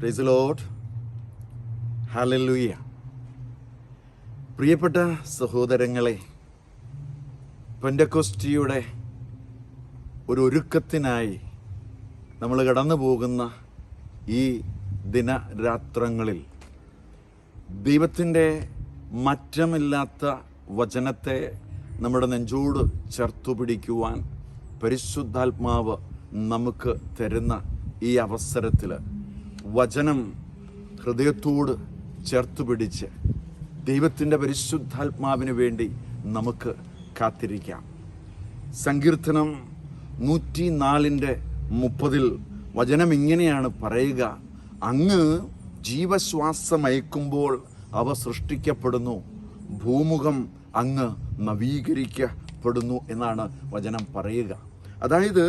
Price load hallelujah പ്രിയപ്പെട്ട സഹോദരങ്ങളെ പെൻഡക്കോസ്റ്റിയുടെ ഒരു ഒരുക്കത്തിനായി നമ്മൾ കടന്നു പോകുന്ന ഈ ദിനരാത്രങ്ങളിൽ ദൈവത്തിന്റെ മറ്റമില്ലാത്ത വചനത്തെ നമ്മുടെ നെഞ്ചോട് ചേർത്തു പിടിക്കുവാൻ പരിശുദ്ധാത്മാവ് നമുക്ക് തരുന്ന ഈ അവസരത്തിൽ വചനം ഹൃദയത്തോട് ചേർത്ത് പിടിച്ച് ദൈവത്തിന്റെ പരിശുദ്ധാത്മാവിന് വേണ്ടി നമുക്ക് കാത്തിരിക്കാം. സങ്കീർത്തനം നൂറ്റി നാലിന്റെ മുപ്പതിൽ വചനം ഇങ്ങനെയാണ് പറയുക. അങ്ങ് ജീവശ്വാസമയക്കുമ്പോൾ അവ സൃഷ്ടിക്കപ്പെടുന്നു. ഭൂമുഖം അങ്ങ് നവീകരിക്കപ്പെടുന്നു എന്നാണ് വചനം പറയുക. അതായത്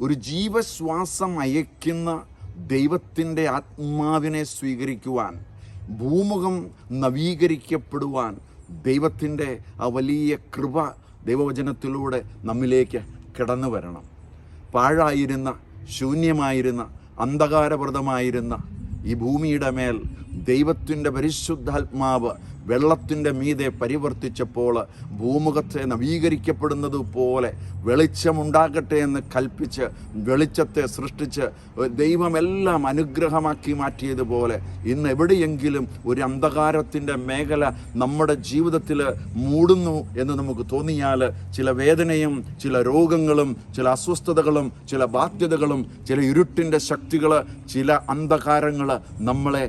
ഒരു ജീവശ്വാസം അയക്കുന്ന ദൈവത്തിന്റെ ആത്മാവിനെ സ്വീകരിക്കുവാൻ ഭൂമുഖം നവീകരിക്കപ്പെടുവാൻ ദൈവത്തിന്റെ ആ വലിയ കൃപ ദൈവവചനത്തിലൂടെ നമ്മിലേക്ക് കിടന്നു വരണം. പാഴായിരുന്ന ശൂന്യമായിരുന്ന അന്ധകാരപ്രദമായിരുന്ന ഈ ഭൂമിയുടെ മേൽ ദൈവത്തിന്റെ പരിശുദ്ധാത്മാവ് വെള്ളത്തിന്റെ മീതെ പരിവർത്തിച്ചപ്പോൾ ഭൂമുഖത്തെ നവീകരിക്കപ്പെടുന്നത് പോലെ വെളിച്ചമുണ്ടാകട്ടെ എന്ന് കൽപ്പിച്ച് വെളിച്ചത്തെ സൃഷ്ടിച്ച് ദൈവമെല്ലാം അനുഗ്രഹമാക്കി മാറ്റിയതുപോലെ ഇന്ന് എവിടെയെങ്കിലും ഒരു അന്ധകാരത്തിന്റെ മേഖല നമ്മുടെ ജീവിതത്തിൽ മൂടുന്നു എന്ന് നമുക്ക് തോന്നിയാൽ ചില വേദനയും ചില രോഗങ്ങളും ചില അസ്വസ്ഥതകളും ചില ബാധ്യതകളും ചില ഇരുട്ടിന്റെ ശക്തികൾ ചില അന്ധകാരങ്ങൾ നമ്മളെ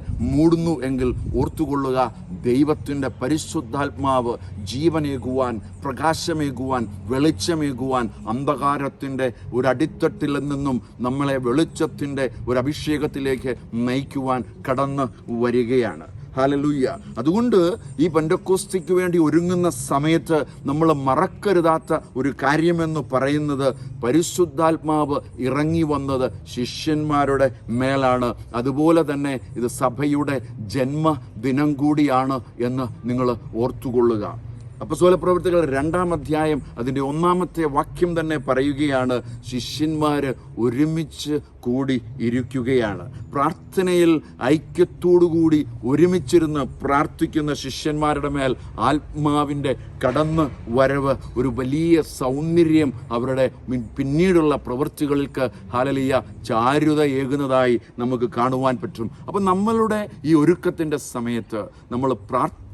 മൂടുന്നു എങ്കിൽ ഓർത്തുകൊള്ളുക ദൈവത്തിന്റെ പരിശുദ്ധാത്മാവ് ജീവനേകുവാൻ പ്രകാശമേകുവാൻ വെളിച്ചമേകുവാൻ അന്ധകാരത്തിന്റെ ഒരു അടിത്തട്ടിൽ നിന്നും നമ്മളെ വെളിച്ചത്തിന്റെ ഒരു അഭിഷേകത്തിലേക്ക് നയിക്കുവാൻ കടന്നു വരികയാണ്. ഹാലലൂയ്യ അതുകൊണ്ട് ഈ പെൻഡക്കോസ്തിക്ക് വേണ്ടി ഒരുങ്ങുന്ന സമയത്ത് നമ്മൾ മറക്കരുതാത്ത ഒരു കാര്യമെന്ന് പറയുന്നത് പരിശുദ്ധാത്മാവ് ഇറങ്ങി വന്നത് ശിഷ്യന്മാരുടെ മേലാണ്. അതുപോലെ തന്നെ ഇത് സഭയുടെ ജന്മദിനം കൂടിയാണ് എന്ന് നിങ്ങൾ ഓർത്തുകൊള്ളുക. അപ്പസ്വല പ്രവർത്തികൾ രണ്ടാം അധ്യായം അതിന്റെ ഒന്നാമത്തെ വാക്യം തന്നെ പറയുകയാണ്. ശിഷ്യന്മാർ ഒരുമിച്ച് കൂടി ഇരിക്കുകയാണ്. പ്രാർത്ഥനയിൽ ഐക്യത്തോടുകൂടി ഒരുമിച്ചിരുന്ന് പ്രാർത്ഥിക്കുന്ന ശിഷ്യന്മാരുടെ മേൽ ആത്മാവിന്റെ കടന്ന് വരവ് ഒരു വലിയ സൗന്ദര്യം അവരുടെ പിന്നീടുള്ള പ്രവൃത്തികൾക്ക് ഹാലലിയ ചാരുത ഏകുന്നതായി നമുക്ക് കാണുവാൻ പറ്റും. അപ്പം നമ്മളുടെ ഈ ഒരുക്കത്തിന്റെ സമയത്ത് നമ്മൾ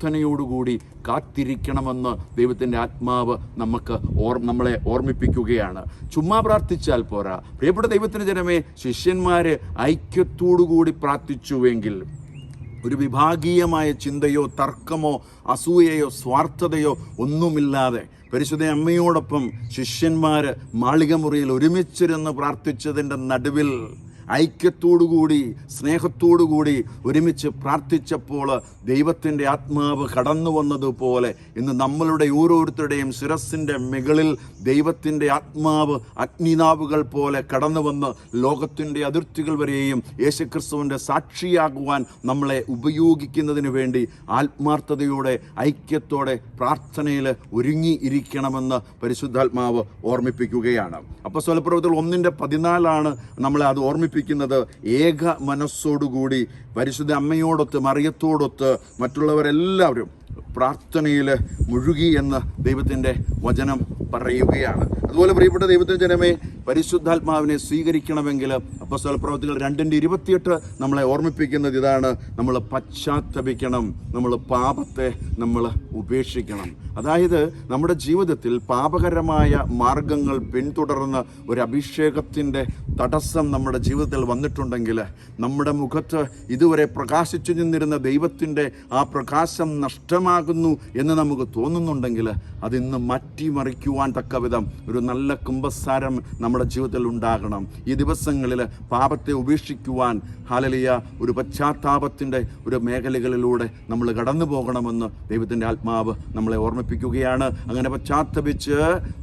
പ്രാർത്ഥനയോടുകൂടി കാത്തിരിക്കണമെന്ന് ദൈവത്തിന്റെ ആത്മാവ് നമുക്ക് ഓർ നമ്മളെ ഓർമ്മിപ്പിക്കുകയാണ്. ചുമ്മാ പ്രാർത്ഥിച്ചാൽ പോരാ. പ്രിയപ്പെട്ട ദൈവത്തിന് ജനമേ ശിഷ്യന്മാര് ഐക്യത്തോടുകൂടി പ്രാർത്ഥിച്ചുവെങ്കിൽ ഒരു വിഭാഗീയമായ ചിന്തയോ തർക്കമോ അസൂയയോ സ്വാർത്ഥതയോ ഒന്നുമില്ലാതെ പരിശുദ്ധ അമ്മയോടൊപ്പം ശിഷ്യന്മാർ മാളികമുറിയിൽ ഒരുമിച്ചിരുന്ന് പ്രാർത്ഥിച്ചതിന്റെ നടുവിൽ ഐക്യത്തോടുകൂടി സ്നേഹത്തോടുകൂടി ഒരുമിച്ച് പ്രാർത്ഥിച്ചപ്പോൾ ദൈവത്തിന്റെ ആത്മാവ് കടന്നു വന്നതുപോലെ ഇന്ന് നമ്മളുടെ ഓരോരുത്തരുടെയും ശിരസിന്റെ മുകളിൽ ദൈവത്തിന്റെ ആത്മാവ് അഗ്നിനാവുകൾ പോലെ കടന്നു വന്ന് ലോകത്തിന്റെ അതിർത്തികൾ വരെയും യേശുക്രിസ്തുവിന്റെ സാക്ഷിയാകുവാൻ നമ്മളെ ഉപയോഗിക്കുന്നതിന് വേണ്ടി ആത്മാർത്ഥതയോടെ ഐക്യത്തോടെ പ്രാർത്ഥനയിൽ ഒരുങ്ങി ഇരിക്കണമെന്ന് പരിശുദ്ധാത്മാവ് ഓർമ്മിപ്പിക്കുകയാണ്. അപ്പോൾ സ്വലപ്രവർത്തകൾ ഒന്നിന്റെ പതിനാലാണ് നമ്മളെ അത് ഓർമ്മിപ്പിക്കുന്നത്. ഏക മനസ്സോടുകൂടി പരിശുദ്ധ അമ്മയോടൊത്ത് മറിയത്തോടൊത്ത് മറ്റുള്ളവരെല്ലാവരും പ്രാർത്ഥനയിൽ മുഴുകി എന്ന് ദൈവത്തിന്റെ വചനം പറയുകയാണ്. അതുപോലെ പ്രിയപ്പെട്ട ദൈവത്തിന്റെ ജനമേ പരിശുദ്ധാത്മാവിനെ സ്വീകരിക്കണമെങ്കിൽ അപ്പസ്തല പ്രവർത്തികൾ രണ്ടിന്റെ ഇരുപത്തിയെട്ട് നമ്മളെ ഓർമ്മിപ്പിക്കുന്നത് ഇതാണ്. നമ്മൾ പശ്ചാത്തപിക്കണം നമ്മൾ പാപത്തെ നമ്മൾ ഉപേക്ഷിക്കണം. അതായത് നമ്മുടെ ജീവിതത്തിൽ പാപകരമായ മാർഗങ്ങൾ പിന്തുടർന്ന് ഒരു അഭിഷേകത്തിന്റെ തടസ്സം നമ്മുടെ ജീവിതത്തിൽ വന്നിട്ടുണ്ടെങ്കിൽ നമ്മുടെ മുഖത്ത് ഇതുവരെ പ്രകാശിച്ചു നിന്നിരുന്ന ദൈവത്തിന്റെ ആ പ്രകാശം നഷ്ടമാകുന്നു എന്ന് നമുക്ക് തോന്നുന്നുണ്ടെങ്കിൽ അതിന്ന് മാറ്റിമറിക്കുവാൻ തക്കവിധം ഒരു നല്ല കുംഭസാരം നമ്മുടെ ജീവിതത്തിൽ ഉണ്ടാകണം. ഈ ദിവസങ്ങളിൽ പാപത്തെ ഉപേക്ഷിക്കുവാൻ ഹാലലിയ ഒരു പശ്ചാത്താപത്തിന്റെ ഒരു മേഖലകളിലൂടെ നമ്മൾ കടന്നു പോകണമെന്ന് ദൈവത്തിന്റെ ആത്മാവ് നമ്മളെ ഓർമ്മിപ്പിക്കുകയാണ്. അങ്ങനെ പശ്ചാത്തപിച്ച്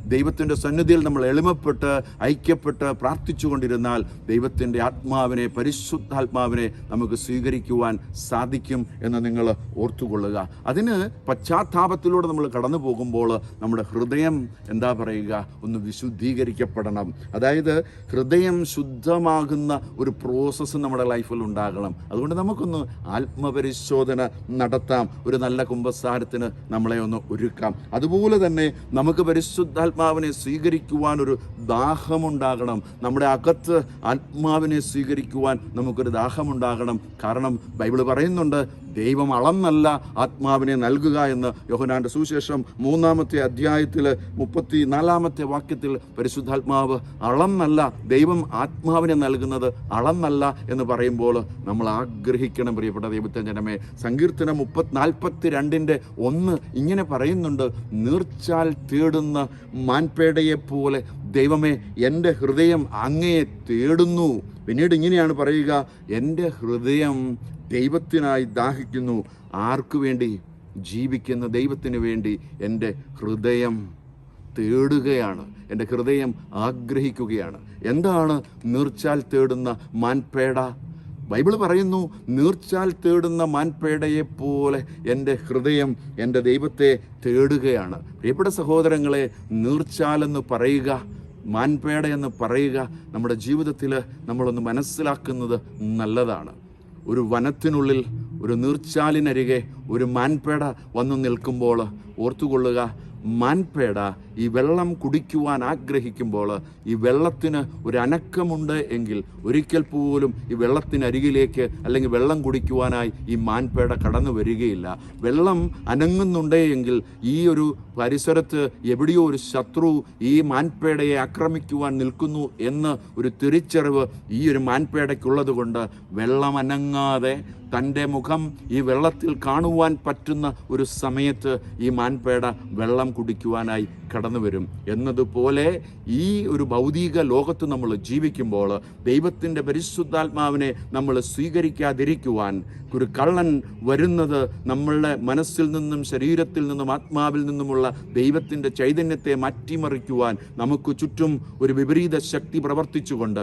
ദൈവത്തിന്റെ സന്നിധിയിൽ നമ്മൾ എളിമപ്പെട്ട് ഐക്യപ്പെട്ട് പ്രാർത്ഥിച്ചുകൊണ്ടിരുന്നാൽ ദൈവത്തിന്റെ ആത്മാവിനെ പരിശുദ്ധാത്മാവിനെ നമുക്ക് സ്വീകരിക്കുവാൻ സാധിക്കും എന്ന് നിങ്ങൾ ഓർത്തുകൊള്ളുക. അതിന് പശ്ചാത്താപത്തിലൂടെ നമ്മൾ കടന്നു പോകുമ്പോൾ നമ്മുടെ ഹൃദയം എന്താ പറയുക? ഒന്ന് വിശുദ്ധീകരിക്കപ്പെടണം. അതായത് ഹൃദയം ശുദ്ധമാകുന്ന ഒരു പ്രോസസ്സ് നമ്മുടെ ലൈഫിൽ ഉണ്ടാകണം. അതുകൊണ്ട് നമുക്കൊന്ന് ആത്മപരിശോധന നടത്താം. ഒരു നല്ല കുംഭസാരത്തിന് നമ്മളെ ഒന്ന് ഒരുക്കാം. അതുപോലെ തന്നെ നമുക്ക് പരിശുദ്ധാത്മാവിനെ സ്വീകരിക്കുവാൻ ഒരു ദാഹമുണ്ടാകണം. നമ്മുടെ അകത്ത് ആത്മാവിനെ സ്വീകരിക്കുവാൻ നമുക്കൊരു ദാഹമുണ്ടാകണം. കാരണം ബൈബിൾ പറയുന്നുണ്ട് ദൈവം അളന്നല്ല ആത്മാവിനെ നൽകുക എന്ന് യോഹനാന്റെ സുവിശേഷം മൂന്നാമത്തെ അധ്യായത്തിൽ മുപ്പത്തി നാലാമത്തെ വാക്യത്തിൽ പരിശുദ്ധാത്മാവ് അളന്നല്ല ദൈവം ആത്മാവിനെ നൽകുന്നത് അളന്നല്ല എന്ന് പറയുമ്പോൾ നമ്മൾ ആഗ്രഹിക്കണം പ്രിയപ്പെട്ട ദൈവത്തെ ജനമേ. സങ്കീർത്തനം മുപ്പത്തി നാൽപ്പത്തി രണ്ടിന്റെ ഒന്ന് ഇങ്ങനെ പറയുന്നുണ്ട് നീർച്ചാൽ തേടുന്ന മാൻപേടയെ പോലെ ദൈവമേ എന്റെ ഹൃദയം അങ്ങയെ തേടുന്നു. പിന്നീട് ഇങ്ങനെയാണ് പറയുക എന്റെ ഹൃദയം ദൈവത്തിനായി ദാഹിക്കുന്നു. ആർക്കു വേണ്ടി? ജീവിക്കുന്ന ദൈവത്തിന് വേണ്ടി എന്റെ ഹൃദയം തേടുകയാണ്. എന്റെ ഹൃദയം ആഗ്രഹിക്കുകയാണ്. എന്താണ് നീർച്ചാൽ തേടുന്ന മാൻപേട? ബൈബിൾ പറയുന്നു നീർച്ചാൽ തേടുന്ന മാൻപേടയെ പോലെ എന്റെ ഹൃദയം എന്റെ ദൈവത്തെ തേടുകയാണ്. പ്രിയപ്പെട്ട സഹോദരങ്ങളെ നീർച്ചാലെന്ന് പറയുക മാൻപേട എന്ന് പറയുക നമ്മുടെ ജീവിതത്തിൽ നമ്മളൊന്ന് മനസ്സിലാക്കുന്നത് നല്ലതാണ്. ഒരു വനത്തിനുള്ളിൽ ഒരു നീർച്ചാലിനരികെ ഒരു മാൻപേട വന്നു നിൽക്കുമ്പോൾ ഓർത്തുകൊള്ളുക മാൻപേട ഈ വെള്ളം കുടിക്കുവാൻ ആഗ്രഹിക്കുമ്പോൾ ഈ വെള്ളത്തിന് ഒരു അനക്കമുണ്ട് എങ്കിൽ ഒരിക്കൽ പോലും ഈ വെള്ളത്തിനരികിലേക്ക് അല്ലെങ്കിൽ വെള്ളം കുടിക്കുവാനായി ഈ മാൻപേട കടന്നു വരികയില്ല. വെള്ളം അനങ്ങുന്നുണ്ടേ എങ്കിൽ ഈ ഒരു പരിസരത്ത് എവിടെയോ ഒരു ശത്രു ഈ മാൻപേടയെ ആക്രമിക്കുവാൻ നിൽക്കുന്നു എന്ന് ഒരു തിരിച്ചറിവ് ഈ ഒരു മാൻപേടയ്ക്കുള്ളത് കൊണ്ട് വെള്ളം അനങ്ങാതെ തന്റെ മുഖം ഈ വെള്ളത്തിൽ കാണുവാൻ പറ്റുന്ന ഒരു സമയത്ത് ഈ മാൻപേട വെള്ളം കുടിക്കുവാനായി കടന്നു വരും. എന്നതുപോലെ ഈ ഒരു ഭൗതിക ലോകത്ത് നമ്മൾ ജീവിക്കുമ്പോൾ ദൈവത്തിന്റെ പരിശുദ്ധാത്മാവിനെ നമ്മൾ സ്വീകരിക്കാതിരിക്കുവാൻ ഒരു കള്ളൻ വരുന്നത് നമ്മളുടെ മനസ്സിൽ നിന്നും ശരീരത്തിൽ നിന്നും ആത്മാവിൽ നിന്നുമുള്ള ദൈവത്തിന്റെ ചൈതന്യത്തെ മാറ്റിമറിക്കുവാൻ നമുക്ക് ചുറ്റും ഒരു വിപരീത ശക്തി പ്രവർത്തിച്ചുകൊണ്ട്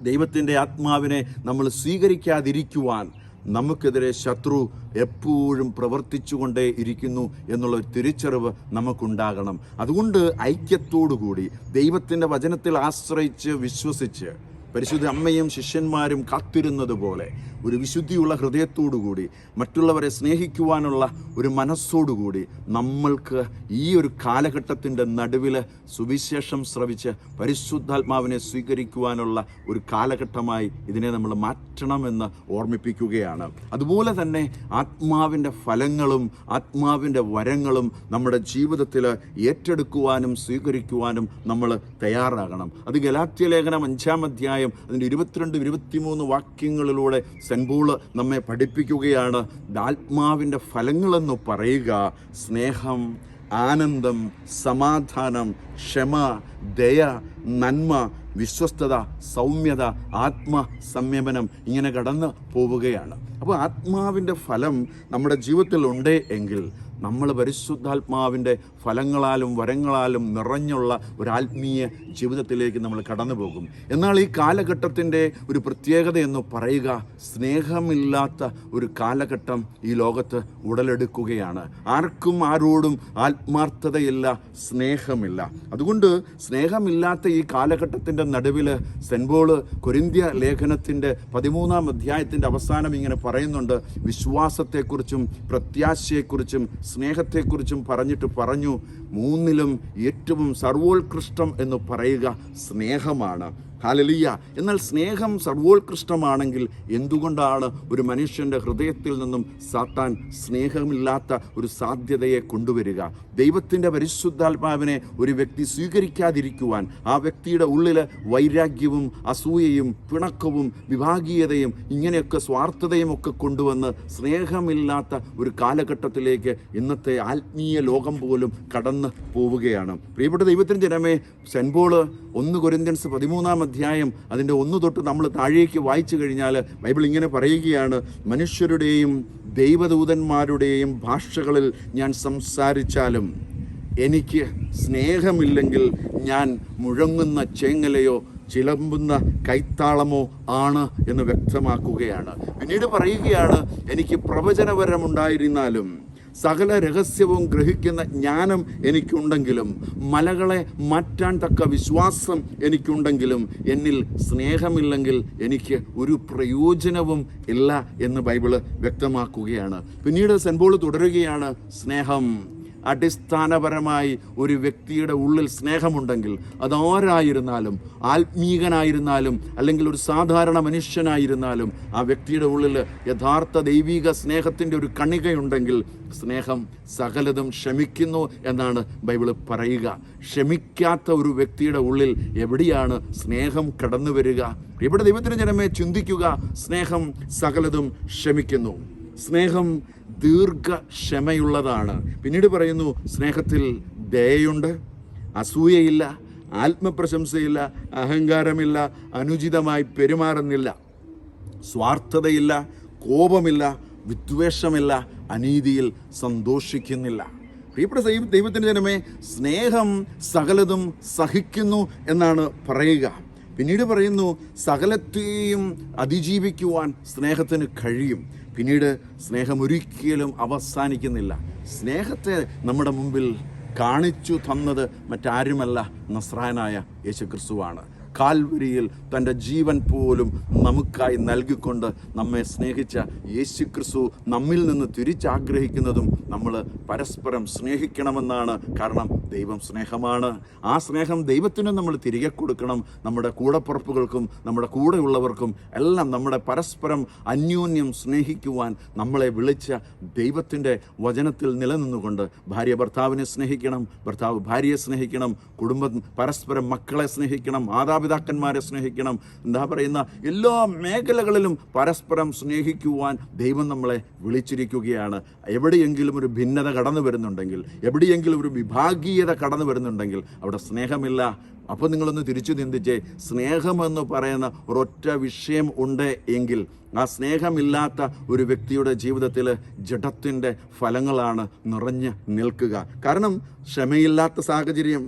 ദൈവത്തിന്റെ ആത്മാവിനെ നമ്മൾ സ്വീകരിക്കാതിരിക്കുവാൻ നമുക്കെതിരെ ശത്രു എപ്പോഴും പ്രവർത്തിച്ചുകൊണ്ടേ ഇരിക്കുന്നു എന്നുള്ള ഒരു തിരിച്ചറിവ് നമുക്കുണ്ടാകണം. അതുകൊണ്ട് ഐക്യത്തോടുകൂടി ദൈവത്തിന്റെ വചനത്തിൽ ആശ്രയിച്ച് വിശ്വസിച്ച് പരിശുദ്ധ അമ്മയും ശിഷ്യന്മാരും കാത്തിരുന്നത് പോലെ ഒരു വിശുദ്ധിയുള്ള ഹൃദയത്തോടുകൂടി മറ്റുള്ളവരെ സ്നേഹിക്കുവാനുള്ള ഒരു മനസ്സോടുകൂടി നമ്മൾക്ക് ഈ ഒരു കാലഘട്ടത്തിന്റെ നടുവിൽ സുവിശേഷം ശ്രവിച്ച് പരിശുദ്ധാത്മാവിനെ സ്വീകരിക്കുവാനുള്ള ഒരു കാലഘട്ടമായി ഇതിനെ നമ്മൾ മാറ്റണമെന്ന് ഓർമ്മിപ്പിക്കുകയാണ്. അതുപോലെ തന്നെ ആത്മാവിന്റെ ഫലങ്ങളും ആത്മാവിന്റെ വരങ്ങളും നമ്മുടെ ജീവിതത്തിൽ ഏറ്റെടുക്കുവാനും സ്വീകരിക്കുവാനും നമ്മൾ തയ്യാറാകണം. അത് ഗലാത്യ ലേഖനം അഞ്ചാം അധ്യായം അതിന്റെ ഇരുപത്തിരണ്ട് ഇരുപത്തിമൂന്ന് വാക്യങ്ങളിലൂടെ സെൻപോൾ നമ്മെ പഠിപ്പിക്കുകയാണ്. ആത്മാവിന്റെ ഫലങ്ങളെന്ന് പറയുക സ്നേഹം ആനന്ദം സമാധാനം ക്ഷമ ദയ നന്മ വിശ്വസ്തത സൗമ്യത ആത്മ സംയമനം ഇങ്ങനെ കടന്ന് പോവുകയാണ്. അപ്പോൾ ആത്മാവിന്റെ ഫലം നമ്മുടെ ജീവിതത്തിൽ ഉണ്ടേ എങ്കിൽ നമ്മൾ പരിശുദ്ധാത്മാവിന്റെ ഫലങ്ങളാലും വരങ്ങളാലും നിറഞ്ഞുള്ള ഒരു ആത്മീയ ജീവിതത്തിലേക്ക് നമ്മൾ കടന്നു പോകും എന്നാൽ ഈ കാലഘട്ടത്തിന്റെ ഒരു പ്രത്യേകത എന്ന് പറയുക സ്നേഹമില്ലാത്ത ഒരു കാലഘട്ടം ഈ ലോകത്ത് ഉടലെടുക്കുകയാണ്. ആർക്കും ആരോടും ആത്മാർത്ഥതയില്ല സ്നേഹമില്ല. അതുകൊണ്ട് സ്നേഹമില്ലാത്ത ഈ കാലഘട്ടത്തിന്റെ നടുവിൽ സെൻബോൾ കൊരിന്ത്യ ലേഖനത്തിന്റെ പതിമൂന്നാം അധ്യായത്തിന്റെ അവസാനം ഇങ്ങനെ പറയുന്നുണ്ട് വിശ്വാസത്തെക്കുറിച്ചും പ്രത്യാശയെക്കുറിച്ചും സ്നേഹത്തെക്കുറിച്ചും പറഞ്ഞിട്ട് പറഞ്ഞു. മൂന്നിലും ഏറ്റവും സർവോത്കൃഷ്ടം എന്ന് പറയുക സ്നേഹമാണ്. ഹാലലിയ എന്നാൽ സ്നേഹം സർവോത്കൃഷ്ടമാണെങ്കിൽ എന്തുകൊണ്ടാണ് ഒരു മനുഷ്യന്റെ ഹൃദയത്തിൽ നിന്നും സാത്താൻ സ്നേഹമില്ലാത്ത ഒരു സാധ്യതയെ കൊണ്ടുവരിക? ദൈവത്തിന്റെ പരിശുദ്ധാത്മാവിനെ ഒരു വ്യക്തി സ്വീകരിക്കാതിരിക്കുവാൻ ആ വ്യക്തിയുടെ ഉള്ളിൽ വൈരാഗ്യവും അസൂയയും പിണക്കവും വിഭാഗീയതയും ഇങ്ങനെയൊക്കെ സ്വാർത്ഥതയും ഒക്കെ കൊണ്ടുവന്ന് സ്നേഹമില്ലാത്ത ഒരു കാലഘട്ടത്തിലേക്ക് ഇന്നത്തെ ആത്മീയ ലോകം പോലും കടന്നു പോവുകയാണ്. പ്രിയപ്പെട്ട ദൈവത്തിന്റെ ജനമേ സെൻപോൾ ഒന്ന് കൊരിന്ത്യൻസ് പതിമൂന്നാം അധ്യായം അതിന്റെ ഒന്ന് തൊട്ട് നമ്മൾ താഴേക്ക് വായിച്ചു കഴിഞ്ഞാൽ ബൈബിൾ ഇങ്ങനെ പറയുകയാണ് മനുഷ്യരുടെയും ദൈവദൂതന്മാരുടെയും ഭാഷകളിൽ ഞാൻ സംസാരിച്ചാലും എനിക്ക് സ്നേഹമില്ലെങ്കിൽ ഞാൻ മുഴങ്ങുന്ന ചേങ്ങലയോ ചിലമ്പുന്ന കൈത്താളമോ ആണ് എന്ന് വ്യക്തമാക്കുകയാണ്. പിന്നീട് പറയുകയാണ് എനിക്ക് പ്രവചനപരമുണ്ടായിരുന്നാലും സകല രഹസ്യവും ഗ്രഹിക്കുന്ന ജ്ഞാനം എനിക്കുണ്ടെങ്കിലും മലകളെ മാറ്റാൻ തക്ക വിശ്വാസം എനിക്കുണ്ടെങ്കിലും എന്നിൽ സ്നേഹമില്ലെങ്കിൽ എനിക്ക് ഒരു പ്രയോജനവും ഇല്ല എന്ന് ബൈബിൾ വ്യക്തമാക്കുകയാണ്. പിന്നീട് സെൻപോൾ തുടരുകയാണ് സ്നേഹം. അടിസ്ഥാനപരമായി ഒരു വ്യക്തിയുടെ ഉള്ളിൽ സ്നേഹമുണ്ടെങ്കിൽ അതാരായിരുന്നാലും ആത്മീകനായിരുന്നാലും അല്ലെങ്കിൽ ഒരു സാധാരണ മനുഷ്യനായിരുന്നാലും ആ വ്യക്തിയുടെ ഉള്ളിൽ യഥാർത്ഥ ദൈവിക സ്നേഹത്തിന്റെ ഒരു കണികയുണ്ടെങ്കിൽ സ്നേഹം സകലതും ക്ഷമിക്കുന്നു എന്നാണ് ബൈബിൾ പറയുക. ക്ഷമിക്കാത്ത ഒരു വ്യക്തിയുടെ ഉള്ളിൽ എവിടെയാണ് സ്നേഹം കടന്നു വരിക? ഇവിടെ ദൈവത്തിന് ജനമേ ചിന്തിക്കുക? സ്നേഹം സകലതും ക്ഷമിക്കുന്നു സ്നേഹം ദീർഘക്ഷമയുള്ളതാണ്. പിന്നീട് പറയുന്നു സ്നേഹത്തിൽ ദയയുണ്ട് അസൂയയില്ല ആത്മപ്രശംസയില്ല അഹങ്കാരമില്ല അനുചിതമായി പെരുമാറുന്നില്ല സ്വാർത്ഥതയില്ല കോപമില്ല വിദ്വേഷമില്ല അനീതിയിൽ സന്തോഷിക്കുന്നില്ല. പ്രിയപ്പെട്ട ദൈവ ദൈവത്തിന്റെ ജനമേ സ്നേഹം സകലതും സഹിക്കുന്നു എന്നാണ് പറയുക. പിന്നീട് പറയുന്നു സകലത്തെയും അതിജീവിക്കുവാൻ സ്നേഹത്തിന് കഴിയും. പിന്നീട് സ്നേഹം ഒരിക്കലും അവസാനിക്കുന്നില്ല. സ്നേഹത്തെ നമ്മുടെ മുമ്പിൽ കാണിച്ചു തന്നത് മറ്റാരുമല്ല നസ്രാനായ യേശുക്രിസ്തുവാണ്. കാൽവരിയിൽ തന്റെ ജീവൻ പോലും നമുക്കായി നൽകിക്കൊണ്ട് നമ്മെ സ്നേഹിച്ച യേശു യേശുക്രിസ്തു നമ്മിൽ നിന്ന് തിരിച്ചാഗ്രഹിക്കുന്നതും നമ്മൾ പരസ്പരം സ്നേഹിക്കണമെന്നാണ് കാരണം ദൈവം സ്നേഹമാണ്. ആ സ്നേഹം ദൈവത്തിനും നമ്മൾ തിരികെ കൊടുക്കണം. നമ്മുടെ കൂടപ്പുറപ്പുകൾക്കും നമ്മുടെ കൂടെയുള്ളവർക്കും എല്ലാം നമ്മുടെ പരസ്പരം അന്യോന്യം സ്നേഹിക്കുവാൻ നമ്മളെ വിളിച്ച ദൈവത്തിന്റെ വചനത്തിൽ നിലനിന്നുകൊണ്ട് ഭാര്യ ഭർത്താവിനെ സ്നേഹിക്കണം ഭർത്താവ് ഭാര്യയെ സ്നേഹിക്കണം കുടുംബം പരസ്പരം മക്കളെ സ്നേഹിക്കണം മാതാപിതാക്കന്മാരെ സ്നേഹിക്കണം. എന്താ പറയുന്ന എല്ലാ മേഖലകളിലും പരസ്പരം സ്നേഹിക്കുവാൻ ദൈവം നമ്മളെ വിളിച്ചിരിക്കുകയാണ്. എവിടെയെങ്കിലും ഒരു ഭിന്നത കടന്നു വരുന്നുണ്ടെങ്കിൽ എവിടെയെങ്കിലും ഒരു വിഭാഗീയത കടന്നു വരുന്നുണ്ടെങ്കിൽ അവിടെ സ്നേഹമില്ല. അപ്പോൾ നിങ്ങളൊന്ന് തിരിച്ചു ചിന്തിച്ചേ സ്നേഹമെന്ന് പറയുന്ന ഒരൊറ്റ വിഷയം ഉണ്ട് എങ്കിൽ ആ സ്നേഹമില്ലാത്ത ഒരു വ്യക്തിയുടെ ജീവിതത്തിൽ ജഡത്തിന്റെ ഫലങ്ങളാണ് നിറഞ്ഞ് നിൽക്കുക. കാരണം ക്ഷമയില്ലാത്ത സാഹചര്യം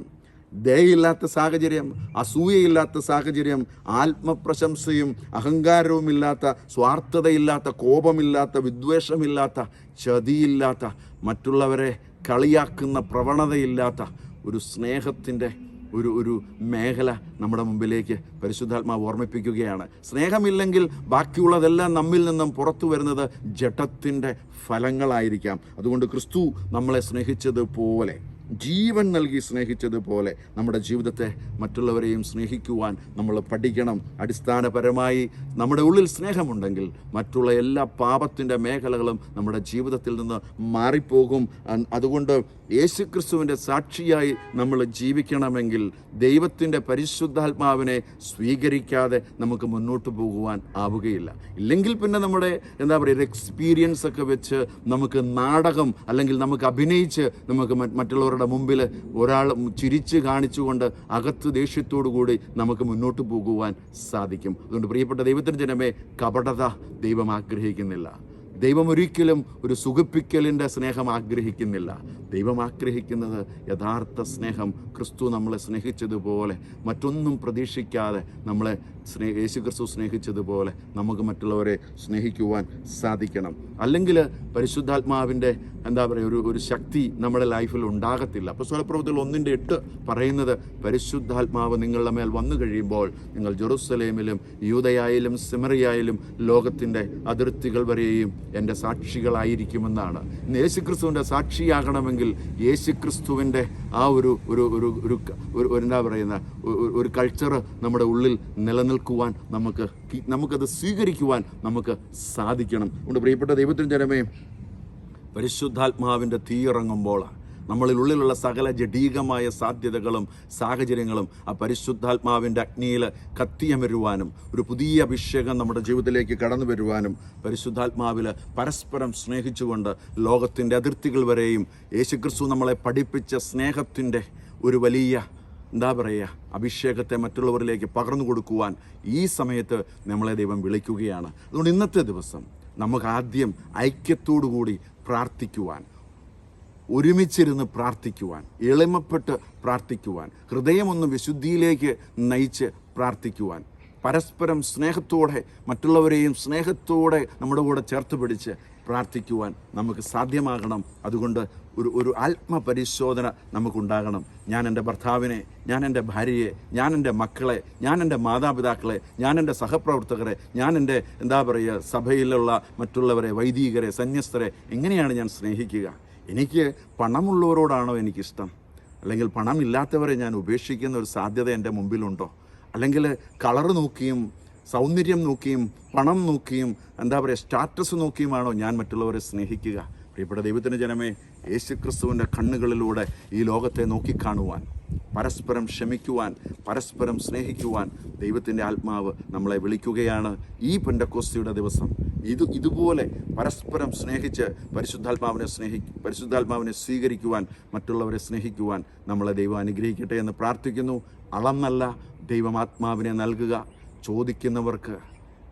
ദയയില്ലാത്ത സാഹചര്യം അസൂയയില്ലാത്ത സാഹചര്യം ആത്മപ്രശംസയും അഹങ്കാരവുമില്ലാത്ത സ്വാർത്ഥതയില്ലാത്ത കോപമില്ലാത്ത വിദ്വേഷമില്ലാത്ത ചതിയില്ലാത്ത മറ്റുള്ളവരെ കളിയാക്കുന്ന പ്രവണതയില്ലാത്ത ഒരു സ്നേഹത്തിന്റെ ഒരു ഒരു മേഖല നമ്മുടെ മുമ്പിലേക്ക് പരിശുദ്ധാത്മാവ് ഓർമ്മിപ്പിക്കുകയാണ്. സ്നേഹമില്ലെങ്കിൽ ബാക്കിയുള്ളതെല്ലാം നമ്മിൽ നിന്നും പുറത്തു വരുന്നത് ജഡത്തിന്റെ ഫലങ്ങളായിരിക്കാം. അതുകൊണ്ട് ക്രിസ്തു നമ്മളെ സ്നേഹിച്ചതുപോലെ ജീവൻ നൽകി സ്നേഹിച്ചതുപോലെ നമ്മുടെ ജീവിതത്തെ മറ്റുള്ളവരെയും സ്നേഹിക്കുവാൻ നമ്മൾ പഠിക്കണം. അടിസ്ഥാനപരമായി നമ്മുടെ ഉള്ളിൽ സ്നേഹമുണ്ടെങ്കിൽ മറ്റുള്ള എല്ലാ പാപത്തിന്റെ മേഖലകളും നമ്മുടെ ജീവിതത്തിൽ നിന്ന് മാറിപ്പോകും. അതുകൊണ്ട് യേശുക്രിസ്തുവിന്റെ സാക്ഷിയായി നമ്മൾ ജീവിക്കണമെങ്കിൽ ദൈവത്തിന്റെ പരിശുദ്ധാത്മാവിനെ സ്വീകരിക്കാതെ നമുക്ക് മുന്നോട്ട് പോകുവാൻ ആവുകയില്ല. ഇല്ലെങ്കിൽ പിന്നെ നമ്മുടെ എന്താ പറയുക ഒരു എക്സ്പീരിയൻസ് ഒക്കെ വെച്ച് നമുക്ക് നാടകം അല്ലെങ്കിൽ നമുക്ക് അഭിനയിച്ച് നമുക്ക് മറ്റ് മറ്റുള്ളവരുടെ മുമ്പിൽ ഒരാൾ ചിരിച്ച് കാണിച്ചുകൊണ്ട് അകത്ത് ദേഷ്യത്തോടു കൂടി നമുക്ക് മുന്നോട്ട് പോകുവാൻ സാധിക്കും. അതുകൊണ്ട് പ്രിയപ്പെട്ട ദൈവത്തിന്റെ ജനമേ കപടത ദൈവം ആഗ്രഹിക്കുന്നില്ല. ദൈവം ഒരിക്കലും ഒരു സുഖിപ്പിക്കലിന്റെ സ്നേഹം ആഗ്രഹിക്കുന്നില്ല. ദൈവം ആഗ്രഹിക്കുന്നത് യഥാർത്ഥ സ്നേഹം ക്രിസ്തു നമ്മളെ സ്നേഹിച്ചതുപോലെ മറ്റൊന്നും പ്രതീക്ഷിക്കാതെ നമ്മളെ സ്നേഹ യേശു ക്രിസ്തു സ്നേഹിച്ചതുപോലെ നമുക്ക് മറ്റുള്ളവരെ സ്നേഹിക്കുവാൻ സാധിക്കണം. അല്ലെങ്കിൽ പരിശുദ്ധാത്മാവിന്റെ എന്താ പറയുക ഒരു ഒരു ശക്തി നമ്മുടെ ലൈഫിൽ ഉണ്ടാകത്തില്ല. അപ്പോൾ സ്വലപ്രവൃത്തികൾ ഒന്നിന്റെ എട്ട് പറയുന്നത് പരിശുദ്ധാത്മാവ് നിങ്ങളുടെ മേൽ വന്നു കഴിയുമ്പോൾ നിങ്ങൾ ജെറുസലേമിലും യൂതയായാലും സിമറിയായാലും ലോകത്തിന്റെ അതിർത്തികൾ വരെയും എന്റെ സാക്ഷികളായിരിക്കുമെന്നാണ്. ഇന്ന് യേശുക്രിസ്തുവിന്റെ സാക്ഷിയാകണമെങ്കിൽ യേശുക്രിസ്തുവിന്റെ ആ ഒരു ഒരു ഒരു ഒരു എന്താ പറയുന്ന ഒരു- കൾച്ചർ നമ്മുടെ ഉള്ളിൽ നിലനിൽക്കുവാൻ നമുക്ക് നമുക്കത് സ്വീകരിക്കുവാൻ നമുക്ക് സാധിക്കണം. അതുകൊണ്ട് പ്രിയപ്പെട്ട ദൈവത്തിന് ജനമേ പരിശുദ്ധാത്മാവിന്റെ തീ ഉള്ളിലുള്ള സകല ജഡീകമായ സാധ്യതകളും സാഹചര്യങ്ങളും ആ പരിശുദ്ധാത്മാവിന്റെ അഗ്നിയിൽ കത്തിയമരുവാനും ഒരു പുതിയ അഭിഷേകം നമ്മുടെ ജീവിതത്തിലേക്ക് കടന്നു വരുവാനും പരിശുദ്ധാത്മാവിൽ പരസ്പരം സ്നേഹിച്ചുകൊണ്ട് ലോകത്തിന്റെ അതിർത്തികൾ വരെയും യേശുക്രിസ്തു നമ്മളെ പഠിപ്പിച്ച സ്നേഹത്തിന്റെ ഒരു വലിയ എന്താ പറയുക അഭിഷേകത്തെ മറ്റുള്ളവരിലേക്ക് പകർന്നു കൊടുക്കുവാൻ ഈ സമയത്ത് നമ്മളെ ദൈവം വിളിക്കുകയാണ്. അതുകൊണ്ട് ഇന്നത്തെ ദിവസം നമുക്ക് ആദ്യം ഐക്യത്തോടു കൂടി പ്രാർത്ഥിക്കുവാൻ ഒരുമിച്ചിരുന്ന് പ്രാർത്ഥിക്കുവാൻ എളിമപ്പെട്ട് പ്രാർത്ഥിക്കുവാൻ ഹൃദയമൊന്ന് വിശുദ്ധിയിലേക്ക് നയിച്ച് പ്രാർത്ഥിക്കുവാൻ പരസ്പരം സ്നേഹത്തോടെ മറ്റുള്ളവരെയും സ്നേഹത്തോടെ നമ്മുടെ കൂടെ ചേർത്ത് പിടിച്ച് പ്രാർത്ഥിക്കുവാൻ നമുക്ക് സാധ്യമാകണം. അതുകൊണ്ട് ഒരു ഒരു ആത്മപരിശോധന നമുക്കുണ്ടാകണം. ഞാൻ എന്റെ ഭർത്താവിനെ ഞാൻ എന്റെ ഭാര്യയെ ഞാൻ എന്റെ മക്കളെ ഞാൻ എന്റെ മാതാപിതാക്കളെ ഞാൻ എന്റെ സഹപ്രവർത്തകരെ ഞാൻ എന്റെ എന്താ പറയുക സഭയിലുള്ള മറ്റുള്ളവരെ വൈദികരെ സന്യസ്തരെ എങ്ങനെയാണ് ഞാൻ സ്നേഹിക്കുക? എനിക്ക് പണമുള്ളവരോടാണോ എനിക്കിഷ്ടം? അല്ലെങ്കിൽ പണമില്ലാത്തവരെ ഞാൻ ഉപേക്ഷിക്കുന്ന ഒരു സാധ്യത എന്റെ മുമ്പിലുണ്ടോ? അല്ലെങ്കിൽ കളറ് നോക്കിയും സൗന്ദര്യം നോക്കിയും പണം നോക്കിയും എന്താ പറയുക സ്റ്റാറ്റസ് നോക്കിയുമാണോ ഞാൻ മറ്റുള്ളവരെ സ്നേഹിക്കുക? പ്രിയപ്പെട്ട ദൈവത്തിന്റെ ജനമേ യേശുക്രിസ്തുവിന്റെ കണ്ണുകളിലൂടെ ഈ ലോകത്തെ നോക്കിക്കാണുവാൻ പരസ്പരം ക്ഷമിക്കുവാൻ പരസ്പരം സ്നേഹിക്കുവാൻ ദൈവത്തിന്റെ ആത്മാവ് നമ്മളെ വിളിക്കുകയാണ് ഈ പെൻഡക്കോസ്തിയുടെ ദിവസം. ഇത് ഇതുപോലെ പരസ്പരം സ്നേഹിച്ച് പരിശുദ്ധാത്മാവിനെ സ്നേഹി പരിശുദ്ധാത്മാവിനെ സ്വീകരിക്കുവാൻ മറ്റുള്ളവരെ സ്നേഹിക്കുവാൻ നമ്മളെ ദൈവം അനുഗ്രഹിക്കട്ടെ എന്ന് പ്രാർത്ഥിക്കുന്നു. അളന്നല്ല ദൈവമാത്മാവിനെ നൽകുക. ചോദിക്കുന്നവർക്ക്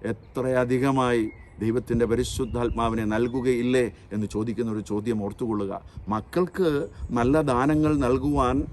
എത്രയധികമായി ദൈവത്തിന്റെ പരിശുദ്ധാത്മാവിനെ നൽകുകയില്ലേ എന്ന് ചോദിക്കുന്ന ഒരു ചോദ്യം ഓർത്തുകൊള്ളുക. മക്കൾക്ക് നല്ല ദാനങ്ങൾ നൽകുവാൻ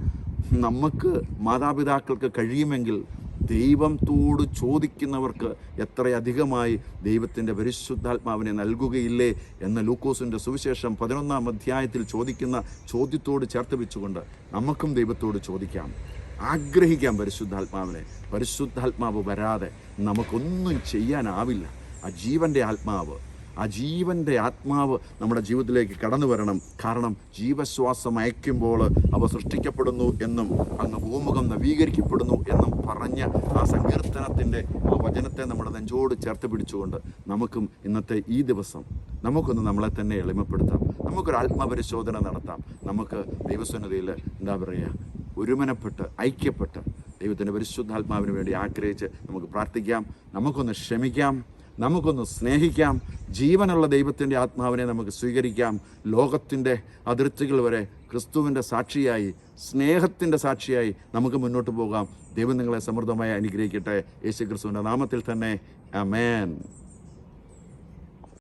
നമുക്ക് മാതാപിതാക്കൾക്ക് കഴിയുമെങ്കിൽ ദൈവത്തോട് ചോദിക്കുന്നവർക്ക് എത്രയധികമായി ദൈവത്തിന്റെ പരിശുദ്ധാത്മാവിനെ നൽകുകയില്ലേ എന്ന ലൂക്കോസിന്റെ സുവിശേഷം പതിനൊന്നാം അധ്യായത്തിൽ ചോദിക്കുന്ന ചോദ്യത്തോട് ചേർത്ത് വെച്ചുകൊണ്ട് നമുക്കും ദൈവത്തോട് ചോദിക്കാം. ആഗ്രഹിക്കാം പരിശുദ്ധാത്മാവിനെ. പരിശുദ്ധാത്മാവ് വരാതെ നമുക്കൊന്നും ചെയ്യാനാവില്ല. ആ ജീവന്റെ ആത്മാവ് ആ ജീവന്റെ ആത്മാവ് നമ്മുടെ ജീവിതത്തിലേക്ക് കടന്നു വരണം. കാരണം ജീവശ്വാസം അയക്കുമ്പോൾ അവ സൃഷ്ടിക്കപ്പെടുന്നു എന്നും അങ്ങ് ഭൂമുഖം നവീകരിക്കപ്പെടുന്നു എന്നും പറഞ്ഞ ആ സങ്കീർത്തനത്തിന്റെ ആ വചനത്തെ നമ്മുടെ നെഞ്ചോട് ചേർത്ത് പിടിച്ചുകൊണ്ട് നമുക്കും ഇന്നത്തെ ഈ ദിവസം നമുക്കൊന്ന് നമ്മളെ തന്നെ എളിമപ്പെടുത്താം. നമുക്കൊരു ആത്മപരിശോധന നടത്താം. നമുക്ക് ദൈവസന്നതിയിൽ എന്താ പറയുക ഒരുമനപ്പെട്ട് ഐക്യപ്പെട്ട് ദൈവത്തിന്റെ പരിശുദ്ധാത്മാവിന് വേണ്ടി ആഗ്രഹിച്ച് നമുക്ക് പ്രാർത്ഥിക്കാം. നമുക്കൊന്ന് ക്ഷമിക്കാം. നമുക്കൊന്ന് സ്നേഹിക്കാം. ജീവനുള്ള ദൈവത്തിന്റെ ആത്മാവിനെ നമുക്ക് സ്വീകരിക്കാം. ലോകത്തിന്റെ അതിർത്തികൾ വരെ ക്രിസ്തുവിന്റെ സാക്ഷിയായി സ്നേഹത്തിന്റെ സാക്ഷിയായി നമുക്ക് മുന്നോട്ട് പോകാം. ദൈവം നിങ്ങളെ സമൃദ്ധമായി അനുഗ്രഹിക്കട്ടെ. യേശു ക്രിസ്തുവിന്റെ നാമത്തിൽ തന്നെ. അമേൻ